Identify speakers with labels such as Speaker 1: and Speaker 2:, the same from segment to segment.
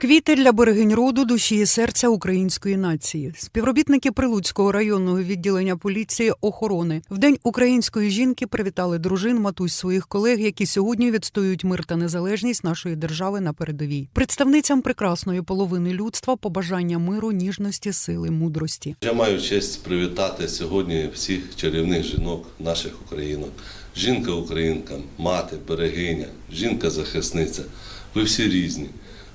Speaker 1: Квіти для берегинь роду, душі і серця української нації. Співробітники Прилуцького районного відділення поліції охорони в день української жінки привітали дружин матусь своїх колег, які сьогодні відстоюють мир та незалежність нашої держави на передовій. Представницям прекрасної половини людства побажання миру, ніжності, сили, мудрості.
Speaker 2: Я маю честь привітати сьогодні всіх чарівних жінок, наших українок. Жінка-українка, мати, берегиня, жінка-захисниця. Ви всі різні.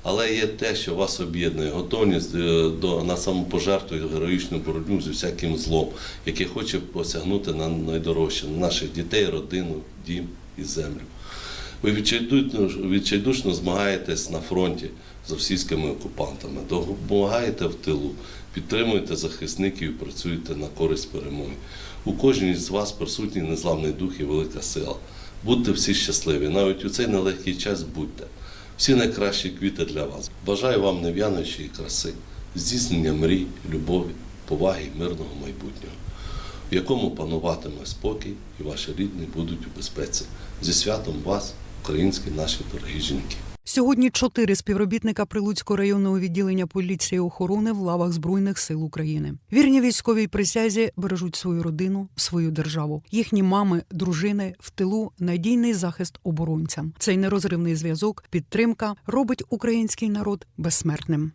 Speaker 2: Але є те, що вас об'єднує, готовність е, до на самопожертву і героїчну боротьбу з усяким злом, яке хоче посягнути на найдорожче на наших дітей, родину, дім і землю. Ви відчайдушно, відчайдушно змагаєтесь на фронті з російськими окупантами, допомагаєте в тилу, підтримуєте захисників і працюєте на користь перемоги. У кожній з вас присутній незламний дух і велика сила. Будьте всі щасливі, навіть у цей нелегкий час будьте. Всі найкращі квіти для вас. Бажаю вам нев'яночої краси, здійснення мрій, любові, поваги мирного майбутнього в якому пануватиме спокій і ваші рідні будуть у безпеці. Зі святом вас, українські наші дорогі жінки.
Speaker 1: Сьогодні чотири співробітника Прилуцького районного відділення поліції охорони в лавах Збройних сил України. Вірні військовій присязі бережуть свою родину, свою державу. Їхні мами, дружини в тилу надійний захист оборонцям. Цей нерозривний зв'язок, підтримка робить український народ безсмертним.